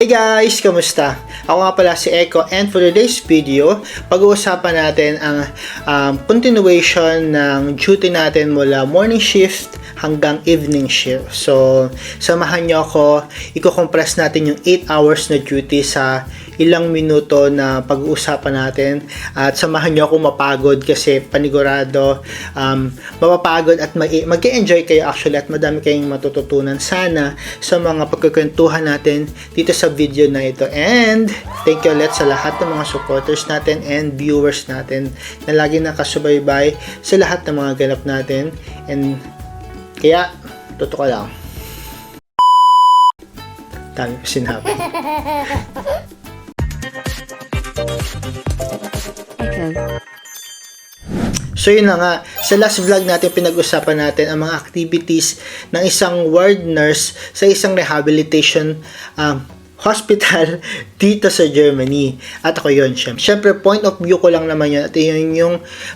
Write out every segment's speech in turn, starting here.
Hey guys! Kamusta? Ako nga pala si Echo and for today's video, pag-uusapan natin ang um, continuation ng duty natin mula morning shift hanggang evening shift. So, samahan nyo ako, i-compress natin yung 8 hours na duty sa ilang minuto na pag-uusapan natin. At samahan nyo ako mapagod kasi panigurado um, mapapagod at mag- mag-enjoy kayo actually at madami kayong matututunan sana sa mga pagkukwentuhan natin dito sa video na ito. And thank you ulit sa lahat ng mga supporters natin and viewers natin na lagi nakasubaybay sa lahat ng mga ganap natin. And kaya totoo lang. Dami ko sinabi Echo. So yun na nga, sa last vlog natin pinag-usapan natin ang mga activities ng isang ward nurse sa isang rehabilitation um, hospital dito sa Germany. At ako yun, syem- syempre point of view ko lang naman yun at yun yung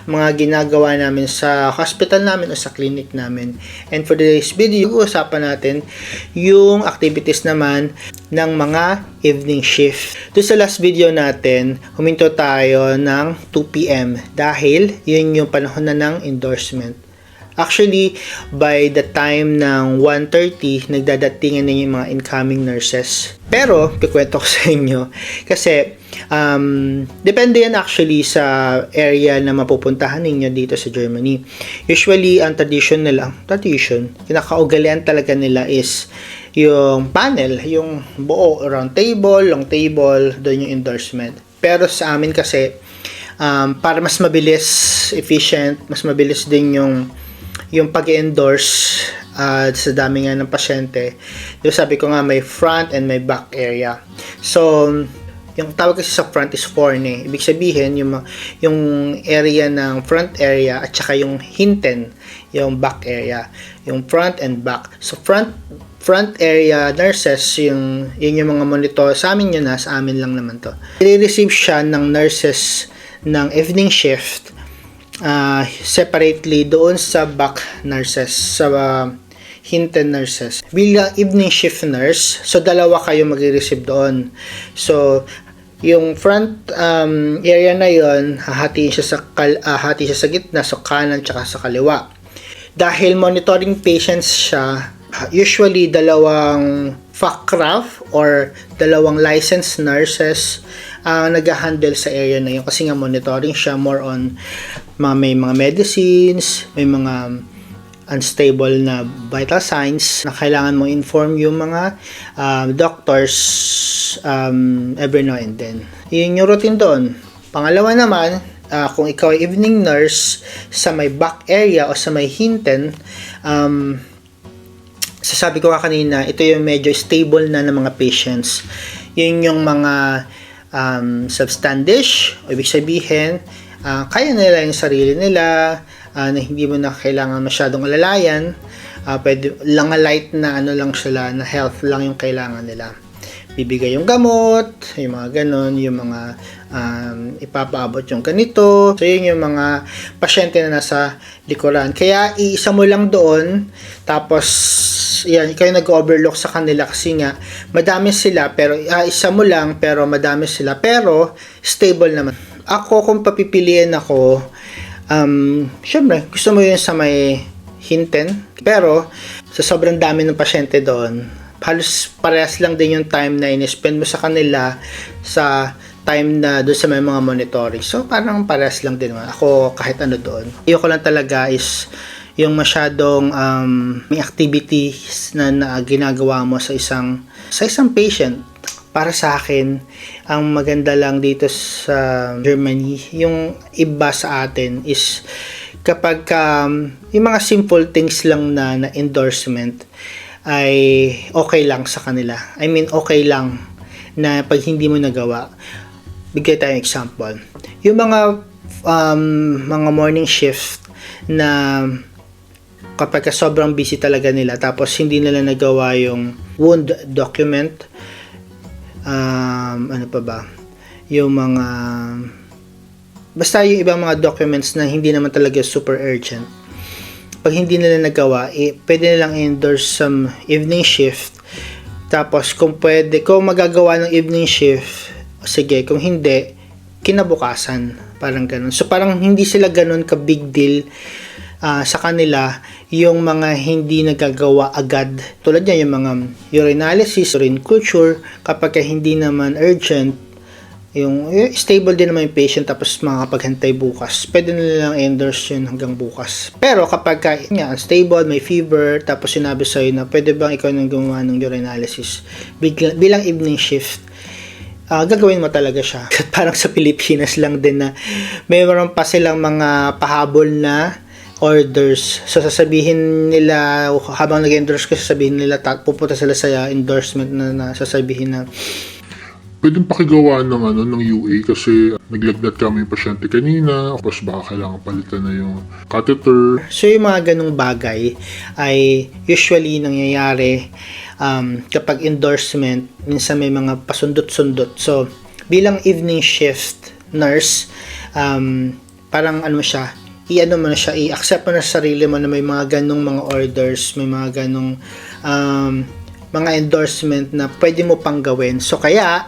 mga ginagawa namin sa hospital namin o sa clinic namin. And for today's video, usapan natin yung activities naman ng mga evening shift. Doon sa last video natin, huminto tayo ng 2pm dahil yun yung panahon na ng endorsement. Actually, by the time ng 1.30, nagdadatingan na yung mga incoming nurses. Pero, kikwento ko sa inyo, kasi, um, depende yan actually sa area na mapupuntahan ninyo dito sa Germany. Usually, ang tradition nila, tradition, kinakaugalian talaga nila is yung panel, yung buo, round table, long table, doon yung endorsement. Pero sa amin kasi, um, para mas mabilis, efficient, mas mabilis din yung yung pag-endorse uh, sa dami nga ng pasyente. Yung sabi ko nga may front and may back area. So, yung tawag kasi sa front is forne. Ibig sabihin, yung, yung area ng front area at saka yung hinten, yung back area. Yung front and back. So, front front area nurses, yung, yun yung mga monitor. Sa amin yun na, sa amin lang naman to. I-receive siya ng nurses ng evening shift uh, separately doon sa back nurses, sa uh, hinten nurses. Bilang evening shift nurse, so dalawa kayo mag-receive doon. So, yung front um, area na yon hahatiin siya sa kal- uh, siya sa gitna so kanan tsaka sa kaliwa dahil monitoring patients siya usually dalawang Fachkraft or dalawang licensed nurses uh, nag-handle sa area na yun kasi nga monitoring siya more on mga may mga medicines, may mga unstable na vital signs na kailangan mo inform yung mga uh, doctors um, every now and then. Yun yung routine doon. Pangalawa naman, uh, kung ikaw ay evening nurse sa may back area o sa may hinten, um, sasabi ko nga kanina, ito yung medyo stable na ng mga patients. Yun yung mga um, substandish, o ibig sabihin, uh, kaya nila yung sarili nila, uh, na hindi mo na kailangan masyadong alalayan, uh, pwede lang light na ano lang sila, na health lang yung kailangan nila. Bibigay yung gamot, yung mga ganon, yung mga um, ipapaabot yung ganito. So, yun yung mga pasyente na nasa likuran. Kaya, iisa mo lang doon, tapos, yan, yung nag-overlook sa kanila kasi nga, madami sila, pero, uh, isa mo lang, pero madami sila, pero, stable naman. Ako, kung papipiliin ako, um, syempre, gusto mo yun sa may hinten, pero, sa sobrang dami ng pasyente doon, halos parehas lang din yung time na in-spend mo sa kanila sa time na doon sa may mga monitoring. So, parang parehas lang din. Ako, kahit ano doon. Ayoko lang talaga is yung masyadong um, may activities na, na ginagawa mo sa isang sa isang patient para sa akin ang maganda lang dito sa Germany yung iba sa atin is kapag um, yung mga simple things lang na, na endorsement ay okay lang sa kanila. I mean, okay lang na pag hindi mo nagawa. Bigay tayong example. Yung mga um, mga morning shift na kapag sobrang busy talaga nila tapos hindi nila nagawa yung wound document um, ano pa ba yung mga basta yung ibang mga documents na hindi naman talaga super urgent pag hindi nila nagawa, eh, pwede nilang endorse some evening shift Tapos, kung pwede, kung magagawa ng evening shift, sige, kung hindi, kinabukasan. Parang ganun. So, parang hindi sila ganun ka big deal ah, sa kanila yung mga hindi nagagawa agad. Tulad niya, yung mga urinalysis, urine culture, kapag ka hindi naman urgent, yung eh, stable din naman yung patient tapos makakapaghantay bukas. Pwede na nilang endorse yun hanggang bukas. Pero kapag ka, nga, unstable, may fever, tapos sinabi sa'yo na pwede bang ikaw nang gumawa ng urinalysis bilang, bilang evening shift, ah gagawin mo talaga siya. Parang sa Pilipinas lang din na mayroon pa silang mga pahabol na orders. So, sasabihin nila, habang nag-endorse ka, sasabihin nila, ta- pupunta sila sa endorsement na, na sasabihin na, Pwedeng pakigawa ng ano ng UA kasi naglagnat kami yung pasyente kanina, tapos baka kailangan palitan na yung catheter. So yung mga ganong bagay ay usually nangyayari um, kapag endorsement, minsan may mga pasundot-sundot. So bilang evening shift nurse, um, parang ano siya, i-ano mo na siya, i-accept mo na sa sarili mo na may mga ganong mga orders, may mga ganong um, mga endorsement na pwede mo pang gawin. So kaya,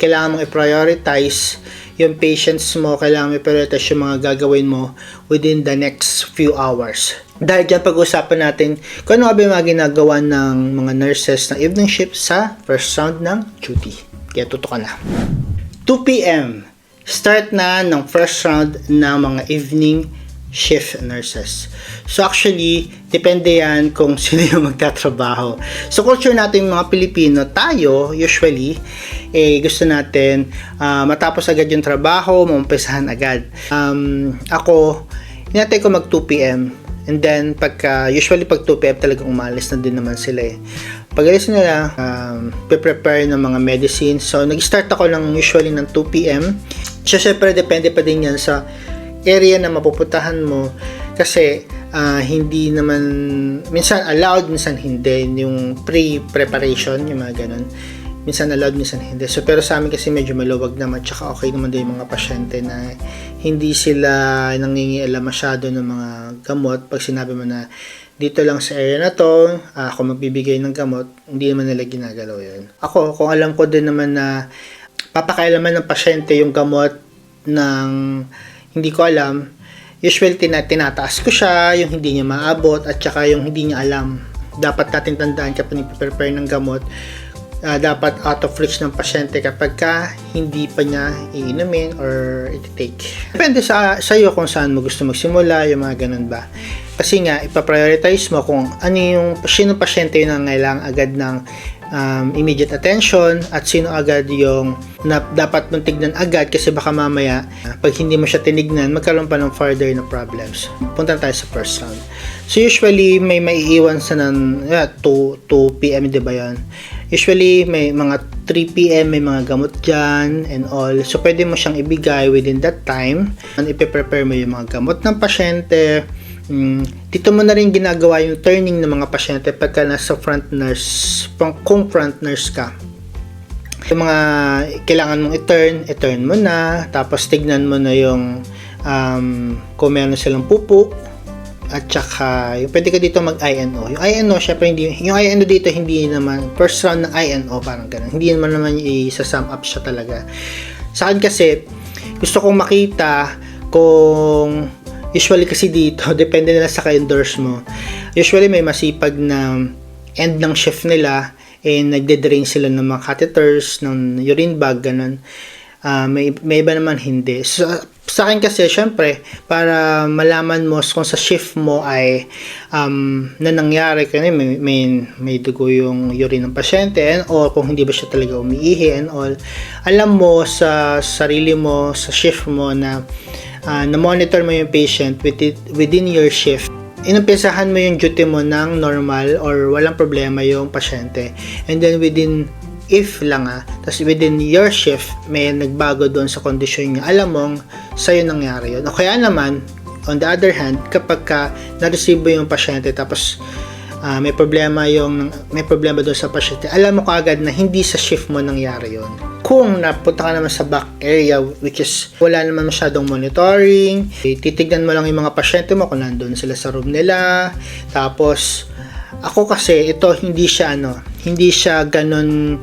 kailangan mong i-prioritize yung patients mo, kailangan mo i-prioritize yung mga gagawin mo within the next few hours. Dahil dyan pag-usapan natin kung ano ba yung mga ginagawa ng mga nurses ng evening shift sa first round ng duty. Kaya tutukan na. 2 p.m. Start na ng first round ng mga evening shift nurses. So actually, depende yan kung sino yung magtatrabaho. So culture natin mga Pilipino, tayo usually, eh, gusto natin ah, matapos agad yung trabaho, maumpisahan agad. Um, ako, hinatay ko mag 2 p.m. And then, pagka, usually pag 2 p.m. talagang umalis na din naman sila eh. Pag alis nila, um, prepare ng mga medicine. So, nag-start ako ng usually ng 2 p.m. So, syempre, depende pa din yan sa area na mapupuntahan mo. Kasi, ah, hindi naman, minsan allowed, minsan hindi. Yung pre-preparation, yung mga ganun. Minsan allowed, minsan hindi. So, pero sa amin kasi medyo maluwag naman. Tsaka okay naman din yung mga pasyente na hindi sila nangingialam masyado ng mga gamot. Pag sinabi mo na dito lang sa area na to, ah, ako magbibigay ng gamot, hindi naman nila ginagalaw yun. Ako, kung alam ko din naman na papakailaman ng pasyente yung gamot ng hindi ko alam, usually tina- tinataas ko siya, yung hindi niya maabot, at saka yung hindi niya alam. Dapat natin tandaan kapag nagpe-prepare ng gamot, ah, dapat out of reach ng pasyente kapag ka hindi pa niya iinumin or iti-take. Depende sa, sa iyo kung saan mo gusto magsimula, yung mga ganun ba. Kasi nga, ipaprioritize mo kung ano yung, sino pasyente yung nangailangan agad ng um, immediate attention at sino agad yung na, dapat mong tignan agad kasi baka mamaya ah, pag hindi mo siya tinignan magkaroon pa ng further na problems. Punta tayo sa first round. So usually may maiiwan sa ng yeah, 2, 2 p.m. di ba yan? Usually may mga 3 p.m. may mga gamot dyan and all. So pwede mo siyang ibigay within that time. And ipe-prepare mo yung mga gamot ng pasyente. Mm, dito mo na rin ginagawa yung turning ng mga pasyente pagka nasa front nurse, kung front nurse ka. Yung mga kailangan mong i-turn, i-turn mo na, tapos tignan mo na yung um, kung meron silang pupo, at saka yung pwede ka dito mag INO. Yung INO, syempre hindi, yung INO dito hindi naman, first round ng INO, parang ganun. Hindi naman naman i-sum up siya talaga. Sa akin kasi, gusto kong makita kung usually kasi dito, depende nila sa ka-endorse mo. Usually may masipag na end ng shift nila and nagde-drain sila ng mga catheters, ng urine bag, ganun. Ah, may, may iba naman hindi. So, sa akin kasi, syempre, para malaman mo kung sa shift mo ay um, na nangyari kaya may, may, may dugo yung urine ng pasyente and or kung hindi ba siya talaga umiihi and all. Alam mo sa sarili mo, sa shift mo na ah, na-monitor mo yung patient within, within your shift inumpisahan mo yung duty mo ng normal or walang problema yung pasyente. And then within if lang ah, tapos within your shift, may nagbago doon sa kondisyon niya, alam mong sa'yo nangyari yun. O kaya naman, on the other hand, kapag ka na-receive yung pasyente tapos ah, may problema yung may problema doon sa pasyente, alam mo kaagad na hindi sa shift mo nangyari yun. Kung napunta ka naman sa back area which is wala naman masyadong monitoring, titignan mo lang yung mga pasyente mo kung nandun sila sa room nila, tapos Ako kasi, ito hindi siya ano, hindi siya ganun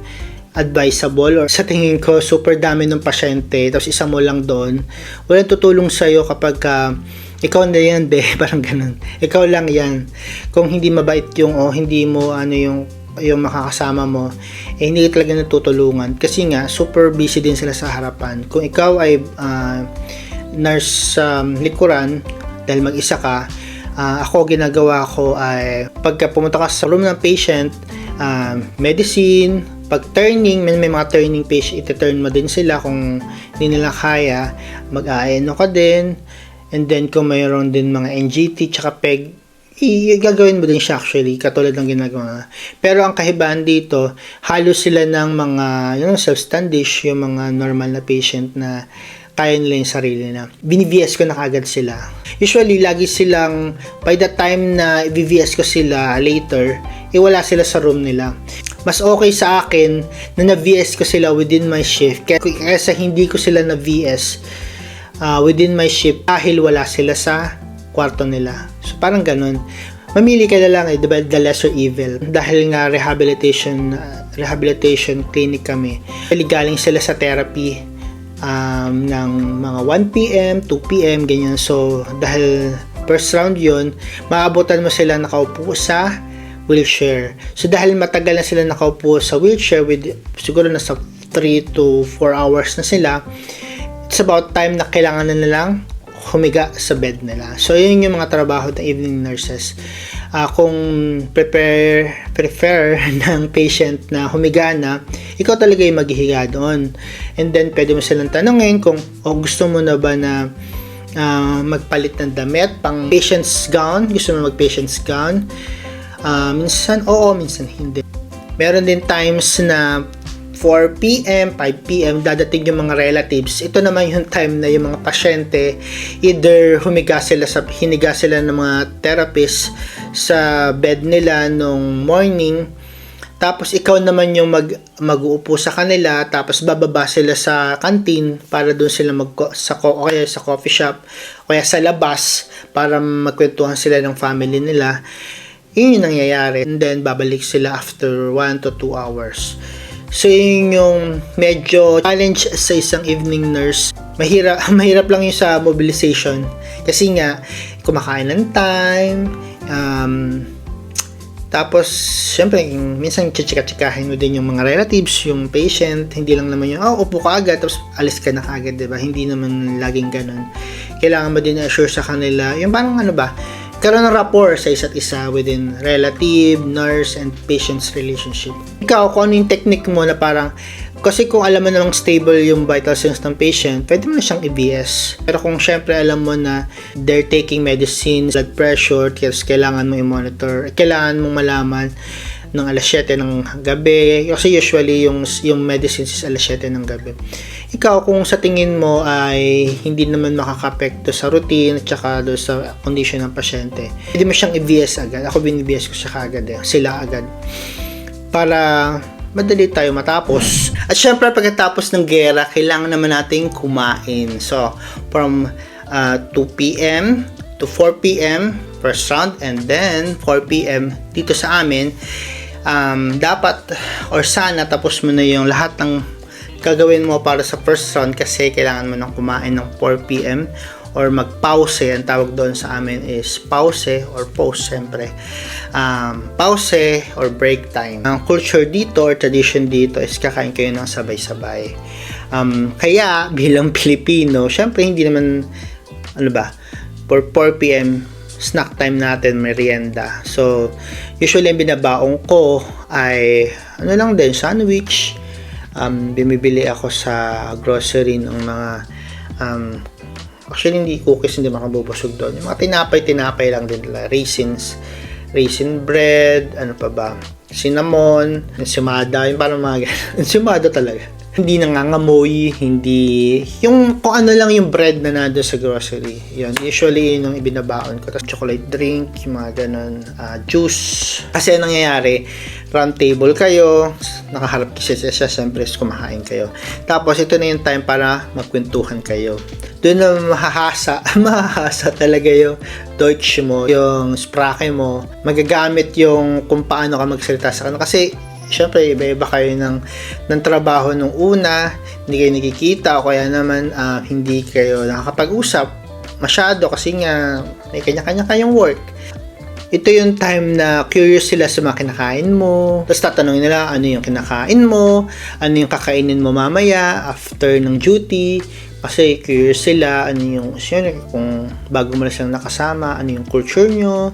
advisable or sa tingin ko super dami ng pasyente tapos isa mo lang doon. Walang tutulong sa'yo kapag ka ikaw na yan be parang ganun. Ikaw lang yan. Kung hindi mabait yung o hindi mo ano yung yung makakasama mo eh hindi talaga natutulungan. Kasi nga super busy din sila sa harapan. Kung ikaw ay ah, nurse sa likuran dahil mag-isa ka ah, ako ginagawa ko ay pagka pumunta ka sa room ng patient ah, medicine pag turning may, may mga turning patient iti-turn mo din sila kung hindi nila kaya mag-aeno ka din. And then kung mayroon din mga NGT tsaka PEG i- gagawin mo din siya actually katulad ng ginagawa pero ang kahibahan dito halos sila ng mga know, self-standish yung mga normal na patient na kaya nila yung sarili na. Bini-VS ko na kagad sila. Usually, lagi silang, by the time na i-VS ko sila later, eh wala sila sa room nila. Mas okay sa akin na na-VS ko sila within my shift kaysa hindi ko sila na-VS uh, within my shift dahil wala sila sa kwarto nila. So, parang ganun. Mamili ka na lang eh, diba, the lesser evil. Dahil nga rehabilitation, uh, rehabilitation clinic kami. Galing sila sa therapy um, ng mga 1pm, 2pm, ganyan. So, dahil first round yon maabutan mo sila nakaupo sa wheelchair. So, dahil matagal na sila nakaupo sa wheelchair with siguro nasa 3 to 4 hours na sila, it's about time na kailangan na nilang humiga sa bed nila. So, yun yung mga trabaho ng evening nurses. Ah, kung prepare, prefer ng patient na humiga na, ikaw talaga yung maghihiga doon. And then, pwede mo silang tanungin kung oh, gusto mo na ba na ah, magpalit ng damit, pang patient's gown, gusto mo mag patient's gown. Ah, minsan, oo, minsan hindi. Meron din times na 4 p.m., 5 p.m. dadating yung mga relatives. Ito naman yung time na yung mga pasyente either humiga sila sa hiniga sila ng mga therapist sa bed nila nung morning tapos ikaw naman yung mag mag-uupo sa kanila tapos bababa sila sa canteen para doon sila mag sa o kaya sa coffee shop kaya sa labas para magkwentuhan sila ng family nila. Yun yung nangyayari. And then babalik sila after 1 to 2 hours. So, yun yung medyo challenge sa isang evening nurse. Mahirap, mahirap lang yung sa mobilization. Kasi nga, kumakain ng time, um, tapos, syempre, minsan chichika-chikahin mo din yung mga relatives, yung patient, hindi lang naman yung, oh, upo ka agad, tapos alis ka na agad, di ba? Hindi naman laging ganun. Kailangan mo din assure sa kanila, yung parang ano ba, karoon ng rapport sa isa't isa within relative, nurse, and patient's relationship. Ikaw, kung ano yung technique mo na parang, kasi kung alam mo namang stable yung vital signs ng patient, pwede mo na siyang i-BS. Pero kung syempre alam mo na they're taking medicines, blood pressure, kailangan mo i-monitor, kailangan mong malaman ng alas 7 ng gabi. Kasi usually yung, yung medicines is alas 7 ng gabi. Ikaw, kung sa tingin mo ay hindi naman makakapekto sa routine at saka doon sa condition ng pasyente, pwede mo siyang i-BS agad. Ako bin-BS ko siya agad eh. Sila agad. Para madali tayo matapos. At syempre, pagkatapos ng gera, kailangan naman nating kumain. So, from uh, 2 p.m. to 4 p.m. first round and then 4 p.m. dito sa amin um, dapat or sana tapos mo na yung lahat ng gagawin mo para sa first round kasi kailangan mo nang kumain ng 4 p.m. or mag-pause. Ang tawag doon sa amin is pause or pause syempre. Um, pause or break time. Ang culture dito or tradition dito is kakain kayo ng sabay-sabay. Um, kaya bilang Pilipino, syempre hindi naman ano ba, for 4 p.m. snack time natin, merienda. So, usually ang binabaong ko ay ano lang din, sandwich. Um, bumibili ako sa grocery ng mga um, actually hindi cookies, hindi makabubusog doon. Yung mga tinapay-tinapay lang din nila. Raisins, raisin bread, ano pa ba, cinnamon, ensimada, yung parang mga ganun. ensimada talaga. Hindi nangangamoy, hindi... Yung kung ano lang yung bread na nado sa grocery. Yun, usually yun yung ibinabaon ko. Tapos chocolate drink, yung mga ganun, ah, juice. Kasi anong nangyayari, round table kayo, nakaharap kasi siya, siya siyempre kumakain kayo. Tapos ito na yung time para magkwentuhan kayo. Doon na mahahasa, mahahasa talaga yung Deutsch mo, yung Sprache mo. Magagamit yung kung paano ka magsalita sa kanila. Kasi syempre iba-iba kayo ng, ng trabaho nung una, hindi kayo nakikita o kaya naman ah, hindi kayo nakakapag-usap masyado kasi nga may kanya-kanya kayong work ito yung time na curious sila sa mga kinakain mo. Tapos tatanungin nila ano yung kinakain mo, ano yung kakainin mo mamaya after ng duty. Kasi curious sila, ano yung, yun, kung bago mo na silang nakasama, ano yung culture nyo.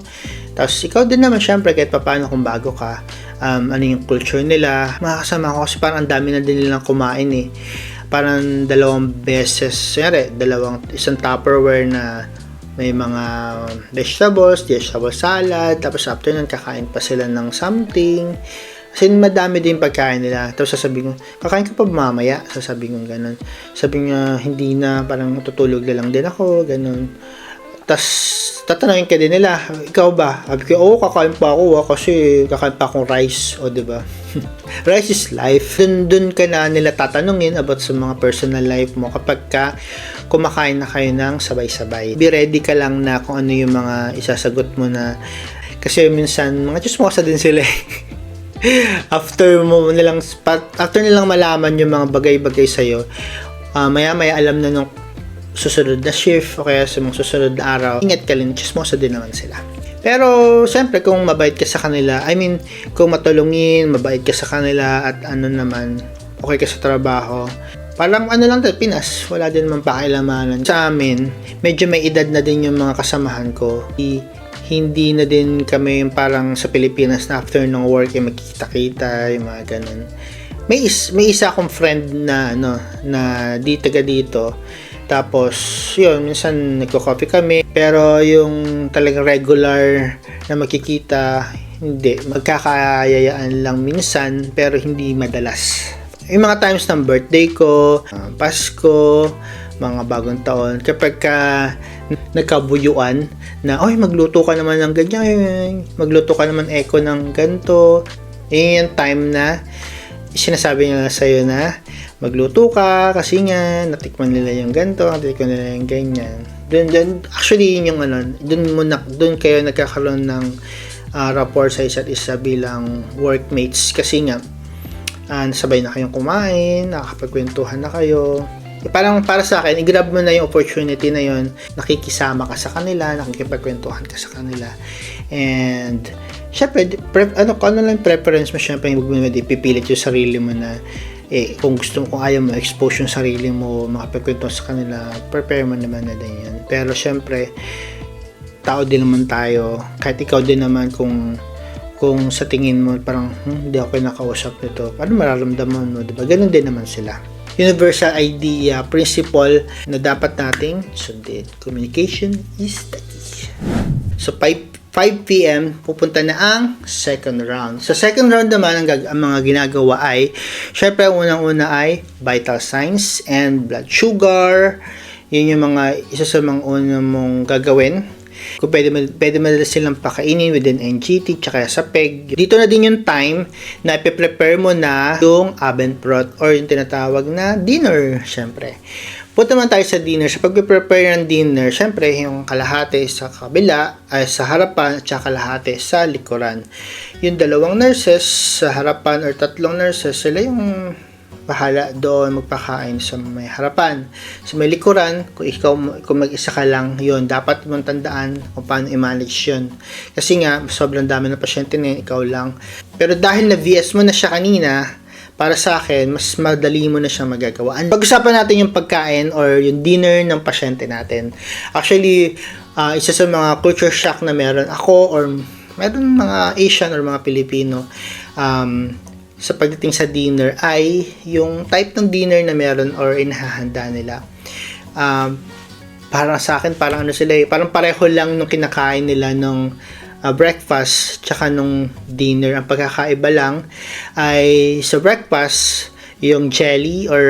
Tapos ikaw din naman syempre kahit paano kung bago ka, um, ano yung culture nila. Makakasama ko kasi parang ang dami na din nilang kumain eh. Parang dalawang beses, syempre, dalawang, isang Tupperware na may mga vegetables, vegetable salad, tapos after nun kakain pa sila ng something. Kasi madami din pagkain nila. Tapos sasabihin ko, kakain ka pa mamaya? Sasabihin ko ganun. Sabi niya, hindi na, parang tutulog na lang din ako, ganun. Tapos, tatanungin ka din nila, ikaw ba? Sabi ko, oo, kakain pa ako, ah, kasi kakain pa akong rice, o, ba? rice is life. Dun, dun ka na nila tatanungin about sa mga personal life mo kapag ka kumakain na kayo ng sabay-sabay. Be ready ka lang na kung ano yung mga isasagot mo na kasi minsan mga chismosa din sila eh. after mo nilang after nilang malaman yung mga bagay-bagay sa iyo maya-maya alam na nung susunod na shift o kaya sa mga susunod na araw ingat ka rin chismosa din naman sila pero, siyempre, kung mabait ka sa kanila, I mean, kung matulungin, mabait ka sa kanila, at ano naman, okay ka sa trabaho, parang ano lang tayo, Pinas, wala din naman pakilamanan. Sa amin, medyo may edad na din yung mga kasamahan ko. Di, hindi na din kami parang sa Pilipinas na after ng work, yung magkikita-kita, yung mga ganun. May, is, may isa akong friend na, ano, na di taga dito, tapos, yun, minsan nagko-coffee kami. Pero yung talagang regular na makikita, hindi. Magkakayayaan lang minsan, pero hindi madalas. Yung mga times ng birthday ko, Pasko, mga bagong taon, kapag ka nagkabuyuan na, oy, magluto ka naman ng ganyan, magluto ka naman eco ng ganto, yun yung time na sinasabi nila sa'yo na magluto ka kasi nga natikman nila yung ganto, natikman nila yung ganyan. Dun, dun, actually yun yung ano, dun mo na, dun kayo nagkakaroon ng uh, rapport sa isa't isa bilang workmates kasi nga uh, sabay na kayong kumain, nakakapagkwentuhan na kayo. Eh, parang para sa akin, i-grab mo na yung opportunity na yun, nakikisama ka sa kanila, nakikipagkwentuhan ka sa kanila. And, syempre, pre- ano, ano lang preference mo, syempre, huwag mo ipipilit yung sarili mo na, eh, kung gusto mo, kung ayaw mo, expose yung sarili mo, makapagkwento sa kanila, prepare mo naman na din yan. Pero, syempre, tao din naman tayo, kahit ikaw din naman kung kung sa tingin mo parang hmm, hindi ako nakausap nito, paano mararamdaman mo, 'di ba? Ganun din naman sila universal idea, principle na dapat nating sundin. Communication is the key. So, 5 5 p.m. pupunta na ang second round. Sa second round naman, ang, ang mga ginagawa ay, syempre, unang-una ay vital signs and blood sugar. Yun yung mga, isa sa mga unang mong gagawin kung pwede, pwede madala silang pakainin within NGT tsaka sa PEG. Dito na din yung time na ipe-prepare mo na yung Abendbrot or yung tinatawag na dinner, syempre. Punta naman tayo sa dinner. Sa pag-prepare ng dinner, syempre, yung kalahati sa kabila, ay sa harapan, at saka kalahati sa likuran. Yung dalawang nurses sa harapan or tatlong nurses, sila yung bahala doon magpakain sa may harapan. Sa may likuran, kung ikaw kung mag-isa ka lang, yon dapat mong tandaan kung paano i-manage yun. Kasi nga, sobrang dami ng pasyente na yun, ikaw lang. Pero dahil na VS mo na siya kanina, para sa akin, mas madali mo na siya magagawa. Pag-usapan natin yung pagkain or yung dinner ng pasyente natin. Actually, uh, isa sa mga culture shock na meron ako or meron mga Asian or mga Pilipino um, sa pagdating sa dinner ay yung type ng dinner na meron or inahahanda nila. Um, parang sa akin, parang ano sila eh, parang pareho lang nung kinakain nila nung uh, breakfast tsaka nung dinner. Ang pagkakaiba lang ay sa breakfast, yung jelly or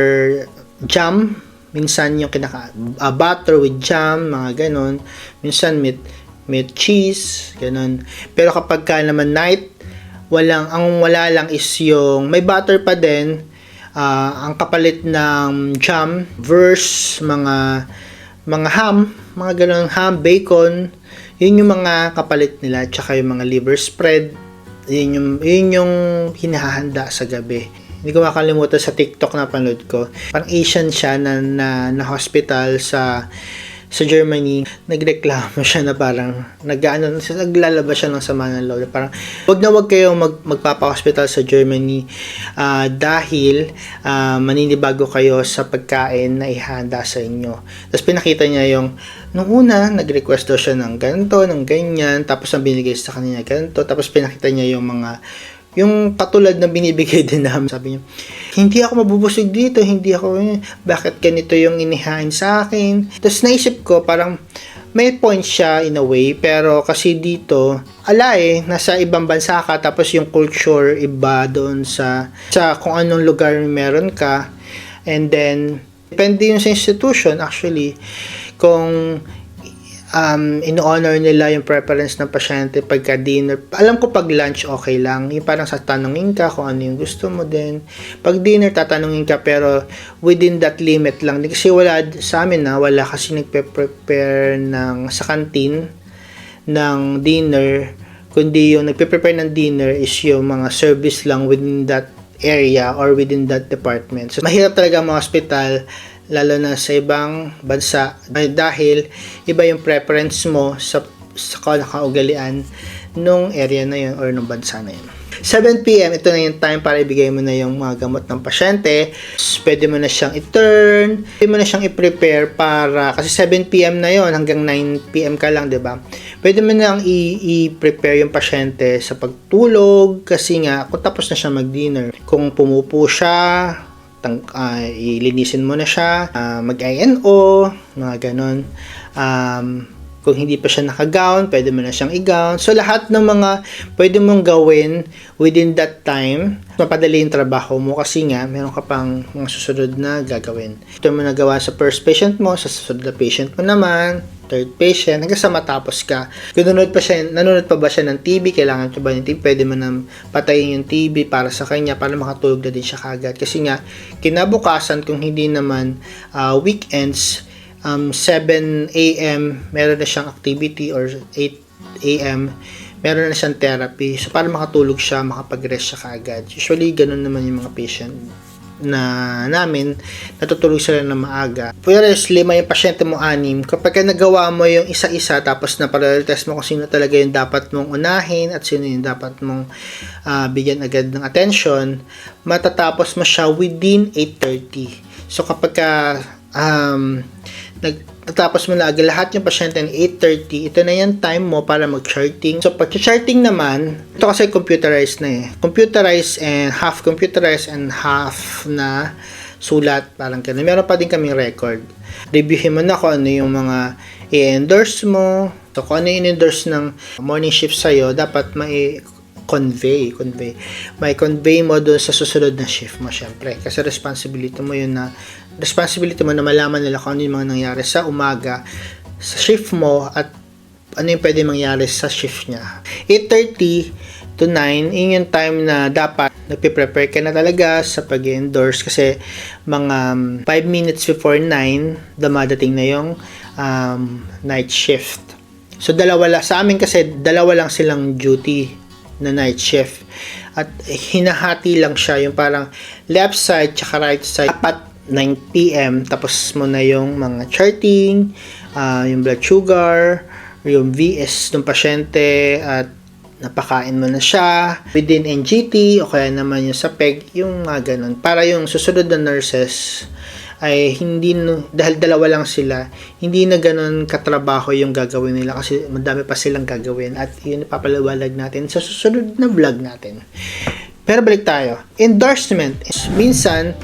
jam. Minsan yung kinaka ah, butter with jam, mga ganon. Minsan meat meat cheese, ganon. Pero kapag ka naman night, walang ang wala lang is yung may butter pa din. ah, ang kapalit ng jam versus mga mga ham, mga ganun ham, bacon, yun yung mga kapalit nila, tsaka yung mga liver spread, yun yung, yun yung hinahanda sa gabi. Hindi ko makalimutan sa TikTok na panood ko. Parang Asian siya na, na, na hospital sa sa Germany, nagreklamo siya na parang nag-ano, naglalabas siya ng sama ng loob. Parang, wag na wag kayo mag, magpapa-hospital sa Germany ah, dahil ah, maninibago kayo sa pagkain na ihanda sa inyo. Tapos pinakita niya yung, nung una, nag-request daw siya ng ganito, ng ganyan, tapos ang binigay sa kanya ganito, tapos pinakita niya yung mga yung katulad ng binibigay din namin. Sabi niya, hindi ako mabubusog dito, hindi ako, bakit ganito yung inihain sa akin? Tapos naisip ko, parang may point siya in a way, pero kasi dito, ala eh, nasa ibang bansa ka, tapos yung culture iba doon sa, sa kung anong lugar meron ka. And then, depende yun sa institution actually, kung um, in-honor nila yung preference ng pasyente pagka dinner. Alam ko pag lunch, okay lang. Yung parang sa tanongin ka kung ano yung gusto mo din. Pag dinner, tatanungin ka pero within that limit lang. Kasi wala sa amin na, wala kasi nagpe-prepare ng, sa canteen ng dinner. Kundi yung nagpe-prepare ng dinner is yung mga service lang within that area or within that department. So, mahirap talaga mga hospital lalo na sa ibang bansa dahil iba yung preference mo sa sa kaugalian nung area na yun or nung bansa na yun. 7pm, ito na yung time para ibigay mo na yung mga gamot ng pasyente. Pwede mo na siyang i-turn, pwede mo na siyang i-prepare para, kasi 7pm na yon hanggang 9pm ka lang, di ba? Pwede mo na i-prepare yung pasyente sa pagtulog, kasi nga, kung tapos na siya mag-dinner, kung pumupo siya, tang, ah, ilinisin mo na siya, ah, mag-INO, mga ganon. Um, kung hindi pa siya naka-gown, pwede mo na siyang i-gown. So, lahat ng mga pwede mong gawin within that time, mapadali yung trabaho mo kasi nga, meron ka pang mga susunod na gagawin. Ito mo nagawa sa first patient mo, sa susunod na patient mo naman, third patient, hanggang sa matapos ka. Kung nanonood pa siya, nanonood pa ba siya ng TV, kailangan ko ba ng TV, pwede mo nang patayin yung TV para sa kanya, para makatulog na din siya kagad. Kasi nga, kinabukasan, kung hindi naman ah, weekends, um, 7 a.m. meron na siyang activity or 8 a.m. meron na siyang therapy. So, para makatulog siya, makapag-rest siya kaagad. Usually, ganun naman yung mga patient na namin, natutulog sila na maaga. Whereas, lima yung pasyente mo, anim. Kapag ka nagawa mo yung isa-isa, tapos na prioritize mo kung sino talaga yung dapat mong unahin at sino yung dapat mong ah, bigyan agad ng attention, matatapos mo siya within 8.30. So, kapag ka um, nagtatapos mo agad lahat yung pasyente ng 8.30, ito na yung time mo para mag-charting. So, pag charting naman, ito kasi computerized na eh. Computerized and half computerized and half na sulat, parang ganun. Meron pa din kaming record. Reviewin mo na kung ano yung mga i-endorse mo. So, kung ano yung endorse ng morning shift sa'yo, dapat mai convey, convey. May convey mo doon sa susunod na shift mo, syempre. Kasi responsibility mo yun na, responsibility mo na malaman nila kung ano yung mga nangyari sa umaga, sa shift mo, at ano yung pwede mangyari sa shift niya. 8.30 to 9, yun yung time na dapat nagpe-prepare ka na talaga sa pag endorse kasi mga 5 minutes before 9, dumadating na yung um, night shift. So, dalawa lang. Sa amin kasi, dalawa lang silang duty na night shift. At hinahati lang siya yung parang left side tsaka right side. Dapat 9 p.m. Tapos mo na yung mga charting, ah, yung blood sugar, yung VS ng pasyente at napakain mo na siya within NGT o kaya naman yung sa PEG, yung mga ganun. Para yung susunod na nurses ay hindi dahil dalawa lang sila hindi na ganun katrabaho yung gagawin nila kasi madami pa silang gagawin at yun ipapaliwalag natin sa susunod na vlog natin pero balik tayo endorsement minsan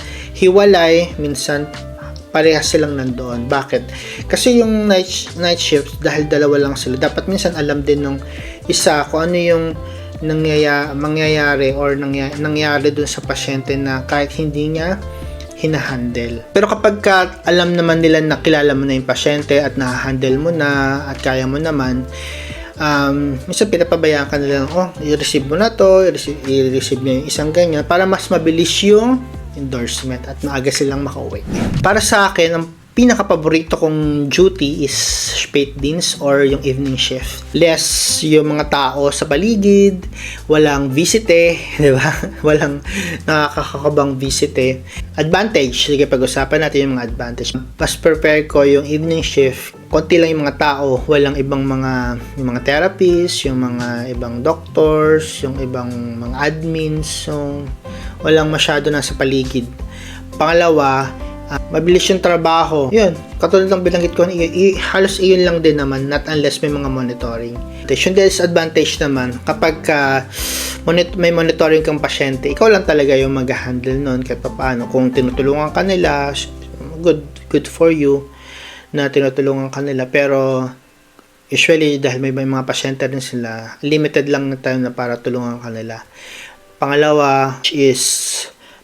hiwalay minsan parehas silang nandoon. Bakit? Kasi yung night, night shift dahil dalawa lang sila. Dapat minsan alam din nung isa kung ano yung nangyaya, mangyayari or nangya, nangyari dun sa pasyente na kahit hindi niya hinahandle. Pero kapag ka alam naman nila na kilala mo na yung pasyente at nahahandle mo na at kaya mo naman, um, minsan pinapabayaan ka nila, oh, i-receive mo na to, i-receive, i-receive mo yung isang ganyan. Para mas mabilis yung endorsement at maaga silang makauwi. Para sa akin, ang pinaka-paborito kong duty is spate dins or yung evening shift. Less yung mga tao sa paligid, walang visite, di ba? Walang nakakakabang visite. Advantage, sige pag-usapan natin yung mga advantage. Mas prepare ko yung evening shift. Konti lang yung mga tao, walang ibang mga yung mga therapists, yung mga ibang doctors, yung ibang mga admins, so walang masyado nasa paligid. Pangalawa, Ah, mabilis yung trabaho. Yun, katulad ng binanggit ko, i- i- halos iyon lang din naman, not unless may mga monitoring. Yung disadvantage naman, kapag ka monit- may monitoring kang pasyente, ikaw lang talaga yung mag-handle nun kahit paano. Kung tinutulungan ka nila, good, good for you na tinutulungan ka nila. Pero, usually, dahil may, mga pasyente rin sila, limited lang na time na para tulungan ka nila. Pangalawa is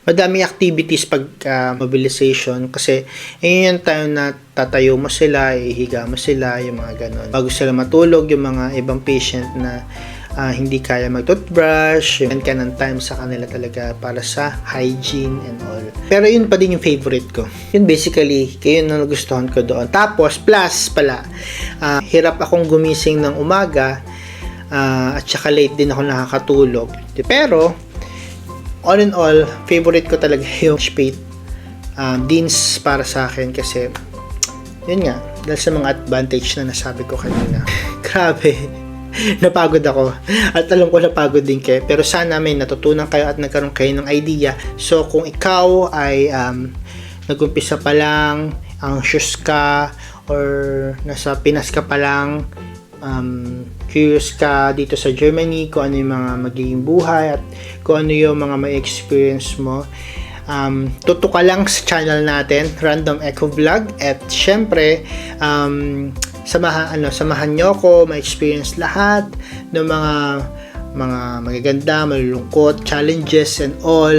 madaming activities pagka mobilization kasi yun yung time na tatayo mo sila, ihiga mo sila, yung mga ganun. Bago sila matulog, yung mga ibang patient na ah, hindi kaya mag-toothbrush, yun ka ng time sa kanila talaga para sa hygiene and all. Pero yun pa din yung favorite ko. Yun basically, kayo na nagustuhan ko doon. Tapos, plus pala, ah, hirap akong gumising ng umaga ah, at saka late din ako nakakatulog. Pero, all in all, favorite ko talaga yung spade um, deans para sa akin kasi yun nga, dahil sa mga advantage na nasabi ko kanina. Grabe. napagod ako. At alam ko napagod din kayo. Pero sana may natutunan kayo at nagkaroon kayo ng idea. So, kung ikaw ay um, nag-umpisa pa lang, anxious ka, or nasa Pinas ka pa lang, um, curious ka dito sa Germany kung ano yung mga magiging buhay at kung ano yung mga may experience mo um, tuto ka lang sa channel natin Random Echo Vlog at syempre um, samahan, ano, samahan nyo ko ma-experience lahat ng mga mga magaganda, malulungkot, challenges and all.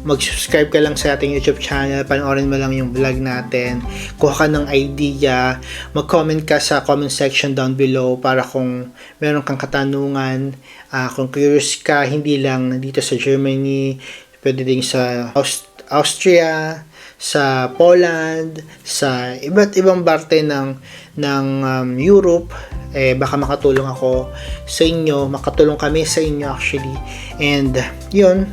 Mag-subscribe ka lang sa ating YouTube channel, panoorin mo lang yung vlog natin, kuha ka ng idea, mag-comment ka sa comment section down below para kung meron kang katanungan, ah, kung curious ka, hindi lang dito sa Germany, pwede din sa Aust- Austria, sa Poland, sa iba't ibang parte ng ng um, Europe, eh baka makatulong ako sa inyo, makatulong kami sa inyo actually. And yun,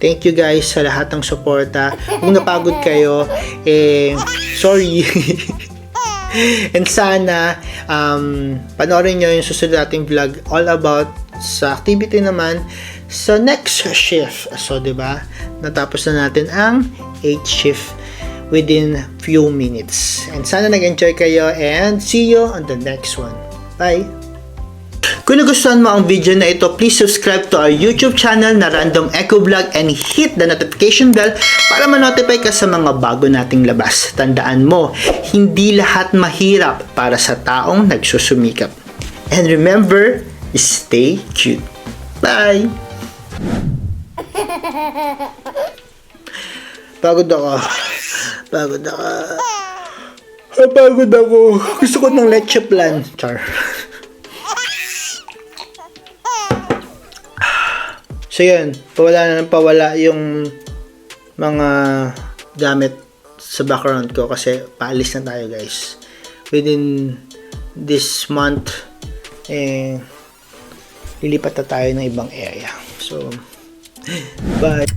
thank you guys sa lahat ng suporta. Kung napagod kayo, eh sorry. And sana um, panoorin nyo yung susunod nating vlog all about sa activity naman sa next shift. So, 'di ba? Natapos na natin ang 8 shift within few minutes. And sana nag-enjoy kayo and see you on the next one. Bye! Kung nagustuhan mo ang video na ito, please subscribe to our YouTube channel na Random Echo Vlog and hit the notification bell para ma-notify ka sa mga bago nating labas. Tandaan mo, hindi lahat mahirap para sa taong nagsusumikap. And remember, stay cute. Bye! Pagod ako. Pagod ako. Ah, Pagod ako. Gusto ko ng leche plan. Char. So yun, pawala na ng pawala yung mga gamit sa background ko kasi paalis na tayo guys. Within this month, eh, lilipat na tayo ng ibang area. So, bye!